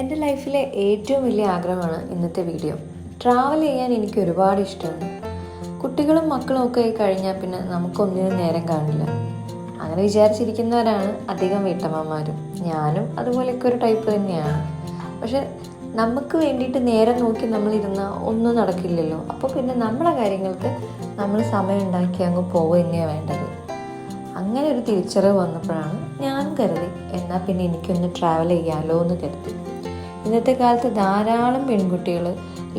എന്റെ ലൈഫിലെ ഏറ്റവും വലിയ ആഗ്രഹമാണ് ഇന്നത്തെ വീഡിയോ. ട്രാവൽ ചെയ്യാൻ എനിക്ക് ഒരുപാട് ഇഷ്ടമാണ്. കുട്ടികളും മക്കളും ഒക്കെ കഴിഞ്ഞാൽ പിന്നെ നമുക്കൊന്നിനും നേരം കാണില്ല അങ്ങനെ വിചാരിച്ചിരിക്കുന്നവരാണ് അധികം വീട്ടമ്മമാരും. ഞാനും അതുപോലെയൊക്കെ ഒരു ടൈപ്പ് തന്നെയാണ്. പക്ഷെ നമുക്ക് വേണ്ടിയിട്ട് നേരം നോക്കി നമ്മളിരുന്ന ഒന്നും നടക്കില്ലല്ലോ. അപ്പോൾ പിന്നെ നമ്മുടെ കാര്യങ്ങൾക്ക് നമ്മൾ സമയം ഉണ്ടാക്കി അങ്ങ് പോവുക വേണ്ടത്. അങ്ങനെ ഒരു തിരിച്ചറിവ് വന്നപ്പോഴാണ് ഞാനും കരുതി എന്നാൽ പിന്നെ എനിക്കൊന്ന് ട്രാവൽ ചെയ്യാമല്ലോ എന്ന് കരുതി. ഇന്നത്തെ കാലത്ത് ധാരാളം പെൺകുട്ടികൾ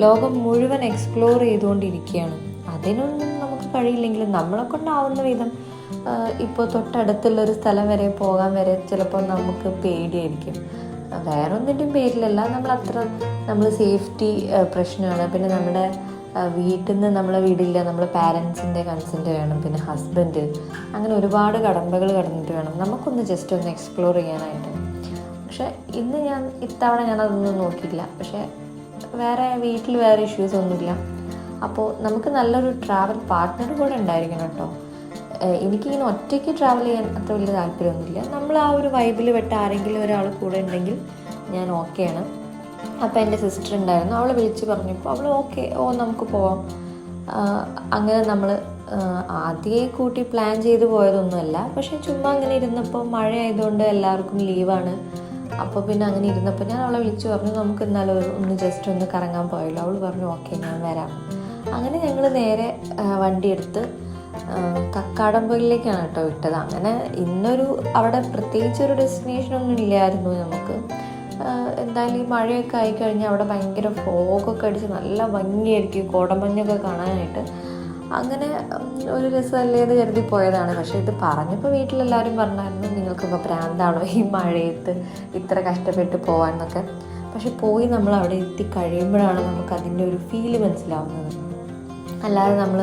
ലോകം മുഴുവൻ എക്സ്പ്ലോർ ചെയ്തുകൊണ്ടിരിക്കുകയാണ്. അതിനൊന്നും നമുക്ക് കഴിയില്ലെങ്കിലും നമ്മളെ കൊണ്ടാവുന്ന വിധം ഇപ്പോൾ തൊട്ടടുത്തുള്ളൊരു സ്ഥലം വരെ പോകാൻ വരെ ചിലപ്പോൾ നമുക്ക് പേടിയായിരിക്കും. വേറെ ഒന്നിന്റെയും പേരിലല്ല നമ്മൾ അത്ര നമ്മൾ സേഫ്റ്റി പ്രശ്നമാണ്. പിന്നെ നമ്മുടെ വീട്ടിൽ നിന്ന് നമ്മളെ വീടില്ല നമ്മൾ പാരൻസിന്റെ കൺസെന്റ് വേണം പിന്നെ ഹസ്ബൻഡ് അങ്ങനെ ഒരുപാട് കടമ്പകൾ കടന്നിട്ട് വേണം. നമുക്കൊന്ന് ജസ്റ്റ് ഒന്ന് എക്സ്പ്ലോർ ചെയ്യാനായിട്ട്. പക്ഷെ ഇന്ന് ഞാൻ ഇത്തവണ ഞാൻ അതൊന്നും നോക്കിയില്ല പക്ഷെ വേറെ വീട്ടിൽ വേറെ ഇഷ്യൂസ് ഒന്നുമില്ല. അപ്പോൾ നമുക്ക് നല്ലൊരു ട്രാവൽ പാർട്ട്ണർ കൂടെ ഉണ്ടായിരിക്കണം കേട്ടോ. എനിക്കിങ്ങനെ ഒറ്റയ്ക്ക് ട്രാവൽ ചെയ്യാൻ അത്ര വലിയ താല്പര്യമൊന്നുമില്ല. നമ്മൾ ആ ഒരു വൈബിൽ വിട്ട ആരെങ്കിലും ഒരാൾ കൂടെ ഉണ്ടെങ്കിൽ ഞാൻ ഓക്കെയാണ് അപ്പോൾ എന്റെ സിസ്റ്റർ ഉണ്ടായിരുന്നു. അവൾ വിളിച്ച് പറഞ്ഞപ്പോൾ അവൾ ഓക്കെ ഓ നമുക്ക് പോവാം. അങ്ങനെ നമ്മൾ ആദ്യമേ കൂട്ടി പ്ലാൻ ചെയ്ത് പോയതൊന്നുമല്ല. പക്ഷെ ചുമ്മാ അങ്ങനെ ഇരുന്നപ്പോൾ മഴ ആയതുകൊണ്ട് എല്ലാവർക്കും ലീവാണ് അപ്പോൾ പിന്നെ അങ്ങനെ ഇരുന്നപ്പോൾ ഞാൻ അവളെ വിളിച്ചു പറഞ്ഞു നമുക്ക് എന്നാലും ഒന്ന് ജസ്റ്റ് ഒന്ന് കറങ്ങാൻ പോയല്ലോ. അവൾ പറഞ്ഞു ഓക്കെ ഞാൻ വരാം. അങ്ങനെ ഞങ്ങൾ നേരെ വണ്ടി എടുത്ത് കക്കാടംപൊയിലേക്കാണ് കേട്ടോ വിട്ടത്. അങ്ങനെ ഇന്നൊരു അവിടെ പ്രത്യേകിച്ച് ഒരു ഡെസ്റ്റിനേഷൻ ഒന്നും ഇല്ലായിരുന്നു നമുക്ക്. എന്തായാലും ഈ മഴയൊക്കെ ആയിക്കഴിഞ്ഞാൽ അവിടെ ഭയങ്കര ഫോഗൊക്കെ അടിച്ച് നല്ല ഭംഗിയായിരിക്കും കോടമഞ്ഞൊക്കെ കാണാനായിട്ട്. അങ്ങനെ ഒരു രസമല്ലേ എന്ന് കരുതി പോയതാണ്. പക്ഷേ ഇത് പറഞ്ഞപ്പോൾ വീട്ടിലെല്ലാവരും പറഞ്ഞായിരുന്നു നിങ്ങൾക്കിപ്പോൾ പ്രാന്താണോ ഈ മഴയത്ത്? ഇത്ര കഷ്ടപ്പെട്ട് പോകാൻ എന്നൊക്കെ പക്ഷെ പോയി നമ്മൾ അവിടെ എത്തി കഴിയുമ്പോഴാണ് നമുക്ക് അതിന്റെ ഒരു ഫീൽ മനസ്സിലാവുന്നത്. അല്ലാതെ നമ്മൾ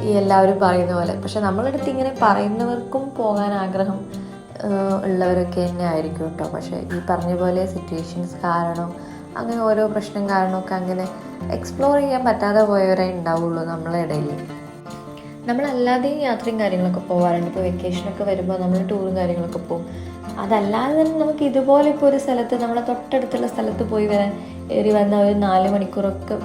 ഈ എല്ലാവരും പറയുന്ന പോലെ പക്ഷെ നമ്മളടുത്ത് ഇങ്ങനെ പറയുന്നവർക്കും പോകാൻ ആഗ്രഹം ഉള്ളവരൊക്കെ തന്നെ ആയിരിക്കും കേട്ടോ. പക്ഷേ ഈ പറഞ്ഞ പോലെ സിറ്റുവേഷൻസ് കാരണം അങ്ങനെ ഓരോ പ്രശ്നം കാരണമൊക്കെ അങ്ങനെ എക്സ്പ്ലോർ ചെയ്യാൻ പറ്റാതെ പോയവരെ ഉണ്ടാവുള്ളൂ നമ്മളെ ഇടയിൽ. നമ്മളല്ലാതെയും യാത്രയും കാര്യങ്ങളൊക്കെ പോകാറുണ്ട് ഇപ്പോൾ വെക്കേഷനൊക്കെ വരുമ്പോൾ നമ്മൾ ടൂറും കാര്യങ്ങളൊക്കെ പോകും അതല്ലാതെ തന്നെ നമുക്ക് ഇതുപോലെ ഇപ്പോൾ ഒരു സ്ഥലത്ത് നമ്മളെ തൊട്ടടുത്തുള്ള സ്ഥലത്ത് പോയി വരാൻ ഏറി വന്ന ഒരു നാല് മണിക്കൂറൊക്കെ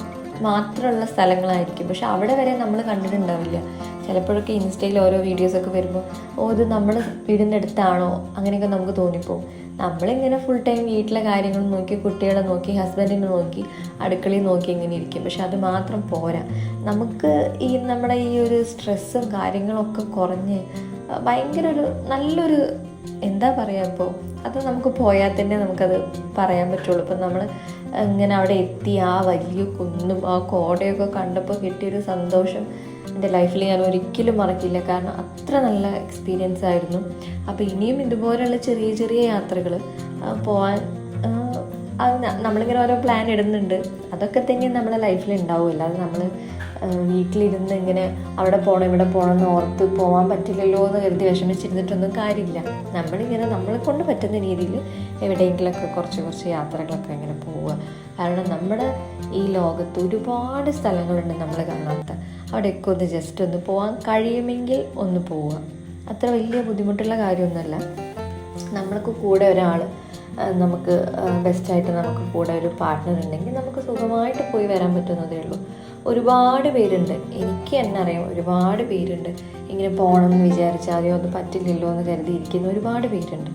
മാത്രമുള്ള സ്ഥലങ്ങളായിരിക്കും. പക്ഷെ അവിടെ വരെ നമ്മൾ കണ്ടിട്ടുണ്ടാവില്ല. ചിലപ്പോഴൊക്കെ ഇൻസ്റ്റയിൽ ഓരോ വീഡിയോസൊക്കെ വരുമ്പോൾ ഓ ഇത് നമ്മൾ വീടിന്റെ അടുത്താണോ അങ്ങനെയൊക്കെ നമുക്ക് തോന്നിപ്പോവും. നമ്മളിങ്ങനെ ഫുൾ ടൈം വീട്ടിലെ കാര്യങ്ങൾ നോക്കി കുട്ടികളെ നോക്കി ഹസ്ബൻഡിനെ നോക്കി അടുക്കളയിൽ നോക്കി ഇങ്ങനെ ഇരിക്കും. പക്ഷെ അത് മാത്രം പോരാ. നമുക്ക് ഈ നമ്മുടെ ഈ ഒരു സ്ട്രെസ്സും കാര്യങ്ങളൊക്കെ കുറഞ്ഞ് ഭയങ്കര ഒരു നല്ലൊരു എന്താ പറയുക ഇപ്പോൾ അത് നമുക്ക് പോയാൽ തന്നെ നമുക്കത് പറയാൻ പറ്റുള്ളൂ. ഇപ്പം നമ്മൾ ഇങ്ങനെ അവിടെ എത്തി ആ വലിയ കുന്നും ആ കോടയൊക്കെ കണ്ടപ്പോൾ കിട്ടിയൊരു സന്തോഷം. എന്റെ ലൈഫിൽ ഞാൻ ഒരിക്കലും മറക്കില്ല. കാരണം അത്ര നല്ല എക്സ്പീരിയൻസ് ആയിരുന്നു. അപ്പോൾ ഇനിയും ഇതുപോലെയുള്ള ചെറിയ ചെറിയ യാത്രകൾ പോകാൻ അത് നമ്മളിങ്ങനെ ഓരോ പ്ലാൻ ഇടുന്നുണ്ട്. അതൊക്കെ തന്നെ നമ്മളെ ലൈഫിൽ ഉണ്ടാവും. അല്ലാതെ നമ്മൾ വീട്ടിലിരുന്ന് ഇങ്ങനെ അവിടെ പോകണം ഇവിടെ പോകണം എന്ന് ഓർത്ത് പോകാൻ പറ്റില്ലല്ലോ എന്ന് കരുതി വിഷമിച്ചിരുന്നിട്ടൊന്നും കാര്യമില്ല. നമ്മളിങ്ങനെ നമ്മളെ കൊണ്ട് പറ്റുന്ന രീതിയിൽ എവിടെയെങ്കിലുമൊക്കെ കുറച്ച് കുറച്ച് യാത്രകളൊക്കെ ഇങ്ങനെ പോവുക. കാരണം നമ്മുടെ ഈ ലോകത്ത് ഒരുപാട് സ്ഥലങ്ങളുണ്ട് നമ്മൾ കാണാത്ത. അവിടെയൊക്കെ ഒന്ന് ജസ്റ്റ് ഒന്ന് പോകാൻ കഴിയുമെങ്കിൽ ഒന്ന് പോവുക അത്ര വലിയ ബുദ്ധിമുട്ടുള്ള കാര്യമൊന്നുമല്ല. നമ്മൾക്ക് കൂടെ ഒരാൾ നമുക്ക് ബെസ്റ്റായിട്ട് നമുക്ക് കൂടെ ഒരു പാർട്ട്ണർ ഉണ്ടെങ്കിൽ നമുക്ക് സുഖമായിട്ട് പോയി വരാൻ പറ്റുന്നതേ ഉള്ളൂ. ഒരുപാട് പേരുണ്ട്. എനിക്ക് തന്നെ അറിയാം ഒരുപാട് പേരുണ്ട്. ഇങ്ങനെ പോകണം എന്ന് വിചാരിച്ചാൽ അതെയോ അത് പറ്റില്ലല്ലോ എന്ന് കരുതിയിരിക്കുന്ന ഒരുപാട് പേരുണ്ട്.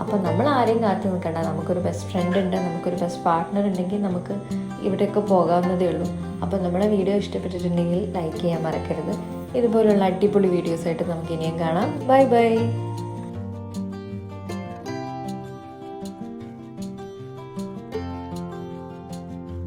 അപ്പോൾ നമ്മൾ ആരെയും കാത്തു നിൽക്കണ്ട. നമുക്കൊരു ബെസ്റ്റ് ഫ്രണ്ട് ഉണ്ട് നമുക്കൊരു ബെസ്റ്റ് പാർട്ട്ണർ ഉണ്ടെങ്കിൽ നമുക്ക് ഇവിടെയൊക്കെ പോകാവുന്നതേ ഉള്ളൂ. അപ്പോൾ നമ്മുടെ വീഡിയോ ഇഷ്ടപ്പെട്ടിട്ടുണ്ടെങ്കിൽ ലൈക്ക് ചെയ്യാൻ മറക്കരുത്. ഇതുപോലുള്ള അടിപൊളി വീഡിയോസായിട്ട് നമുക്ക് ഇനിയും കാണാം. Bye bye